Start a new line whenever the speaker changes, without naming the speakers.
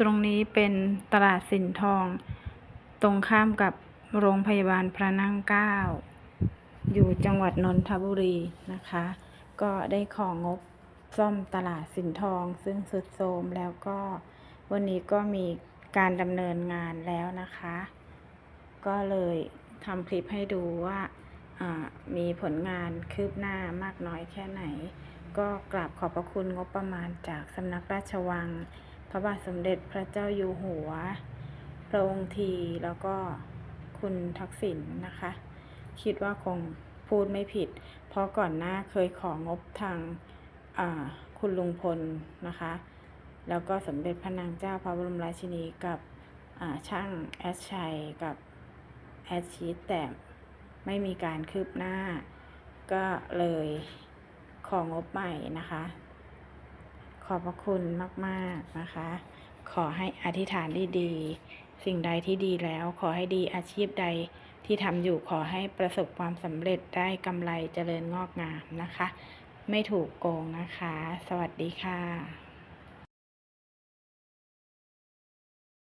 ตรงนี้เป็นตลาดสินทอง ตรงข้ามกับโรงพยาบาลพระนั่งเกล้าอยู่จังหวัดนนทบุรีนะคะ ก็ได้ของงบซ่อมตลาดสินทอง ซึ่งสุดโทรมแล้วก็วันนี้ก็มีการดำเนินงานแล้วนะคะ ก็เลยทำคลิปให้ดูว่ามีผลงานคืบหน้ามากน้อยแค่ไหน ก็กราบขอบพระคุณงบประมาณจากสำนักราชวัง ระบาทสมเด็จพระเจ้าอยู่หัว พระองค์ทีแล้วก็คุณทักษิณนะคะ คิดว่าคงพูดไม่ผิด เพราะก่อนหน้าเคยของบทางคุณลุงพลนะคะ แล้วก็สมเด็จพระนางเจ้าพระบรมราชินีกับช่างแอดชัยกับแอดชีตแต่ไม่มีการคืบหน้า ก็เลยของบใหม่นะคะ ขอบพระคุณมากๆนะคะ ขอให้อธิษฐานดีๆ สิ่งใดที่ดีแล้วขอให้ดีอาชีพใดที่ทำอยู่ขอให้ประสบความสำเร็จได้กำไรเจริญงอกงามนะคะ ไม่ถูกโกงนะคะ สวัสดีค่ะ